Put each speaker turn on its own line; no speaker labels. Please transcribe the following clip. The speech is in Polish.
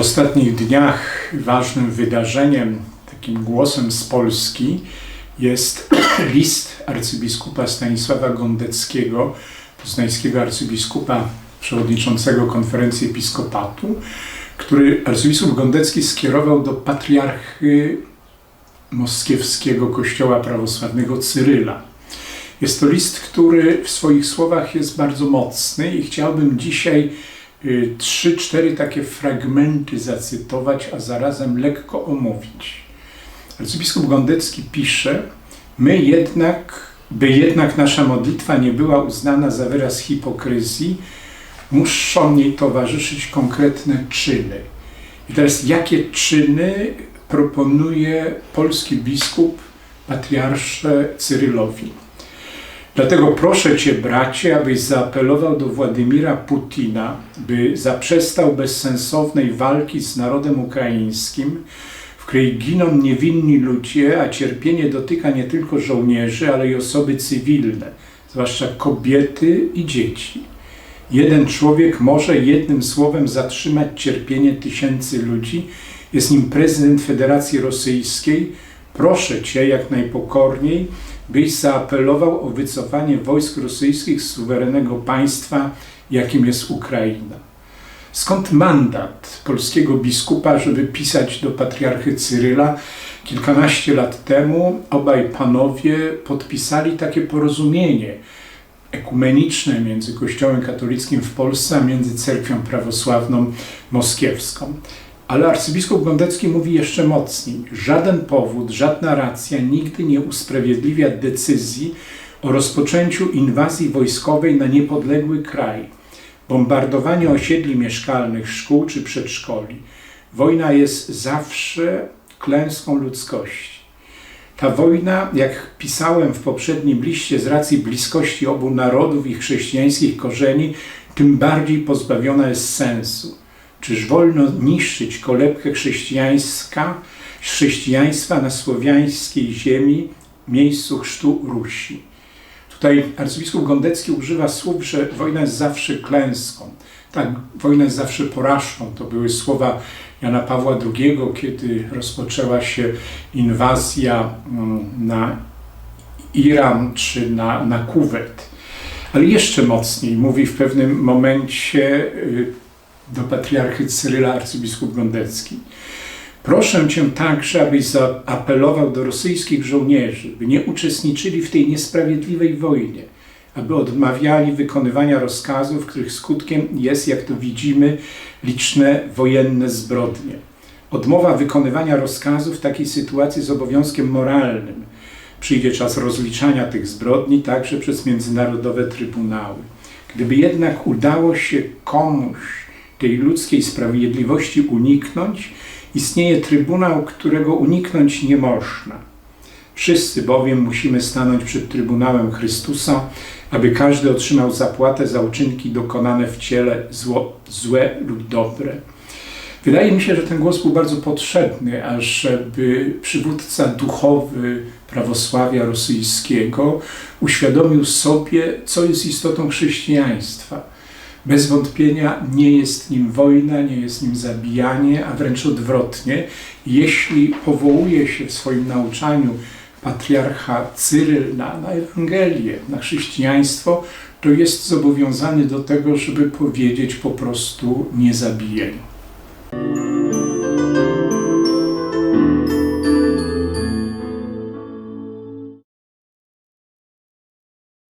ostatnich dniach ważnym wydarzeniem, takim głosem z Polski jest list arcybiskupa Stanisława Gondeckiego, poznańskiego arcybiskupa przewodniczącego konferencji episkopatu, który arcybiskup Gondecki skierował do patriarchy moskiewskiego kościoła prawosławnego Cyryla. Jest to list, który w swoich słowach jest bardzo mocny i chciałbym dzisiaj trzy, cztery takie fragmenty zacytować, a zarazem lekko omówić. Arcybiskup Gondecki pisze, my jednak, by jednak nasza modlitwa nie była uznana za wyraz hipokryzji, muszą jej towarzyszyć konkretne czyny. I teraz jakie czyny proponuje polski biskup patriarsze Cyrylowi? Dlatego proszę Cię, bracie, abyś zaapelował do Władimira Putina, by zaprzestał bezsensownej walki z narodem ukraińskim, w której giną niewinni ludzie, a cierpienie dotyka nie tylko żołnierzy, ale i osoby cywilne, zwłaszcza kobiety i dzieci. Jeden człowiek może jednym słowem zatrzymać cierpienie tysięcy ludzi. Jest nim prezydent Federacji Rosyjskiej. Proszę Cię jak najpokorniej, byś zaapelował o wycofanie wojsk rosyjskich z suwerennego państwa, jakim jest Ukraina. Skąd mandat polskiego biskupa, żeby pisać do patriarchy Cyryla? Kilkanaście lat temu obaj panowie podpisali takie porozumienie ekumeniczne między Kościołem katolickim w Polsce, a między Cerkwią Prawosławną Moskiewską. Ale arcybiskup Gondecki mówi jeszcze mocniej. Żaden powód, żadna racja nigdy nie usprawiedliwia decyzji o rozpoczęciu inwazji wojskowej na niepodległy kraj, bombardowanie osiedli mieszkalnych, szkół czy przedszkoli. Wojna jest zawsze klęską ludzkości. Ta wojna, jak pisałem w poprzednim liście, z racji bliskości obu narodów i chrześcijańskich korzeni, tym bardziej pozbawiona jest sensu. Czyż wolno niszczyć kolebkę chrześcijańska, chrześcijaństwa na słowiańskiej ziemi, miejscu chrztu Rusi? Tutaj arcybiskup Gondecki używa słów, że wojna jest zawsze klęską. Tak, wojna jest zawsze porażką. To były słowa Jana Pawła II, kiedy rozpoczęła się inwazja mm, na Iran czy na, na Kuwet. Ale jeszcze mocniej mówi w pewnym momencie y, do patriarchy Cyryla arcybiskup Gondecki. Proszę Cię także, abyś zaapelował do rosyjskich żołnierzy, by nie uczestniczyli w tej niesprawiedliwej wojnie, aby odmawiali wykonywania rozkazów, których skutkiem jest, jak to widzimy, liczne wojenne zbrodnie. Odmowa wykonywania rozkazów w takiej sytuacji jest obowiązkiem moralnym. Przyjdzie czas rozliczania tych zbrodni także przez międzynarodowe trybunały. Gdyby jednak udało się komuś tej ludzkiej sprawiedliwości uniknąć, istnieje trybunał, którego uniknąć nie można. Wszyscy bowiem musimy stanąć przed Trybunałem Chrystusa, aby każdy otrzymał zapłatę za uczynki dokonane w ciele, zło, złe lub dobre. Wydaje mi się, że ten głos był bardzo potrzebny, ażeby przywódca duchowy prawosławia rosyjskiego uświadomił sobie, co jest istotą chrześcijaństwa bez wątpienia nie jest nim wojna, nie jest nim zabijanie, a wręcz odwrotnie. Jeśli powołuje się w swoim nauczaniu patriarcha Cyryl na, na Ewangelię, na chrześcijaństwo, to jest zobowiązany do tego, żeby powiedzieć po prostu nie zabijaj.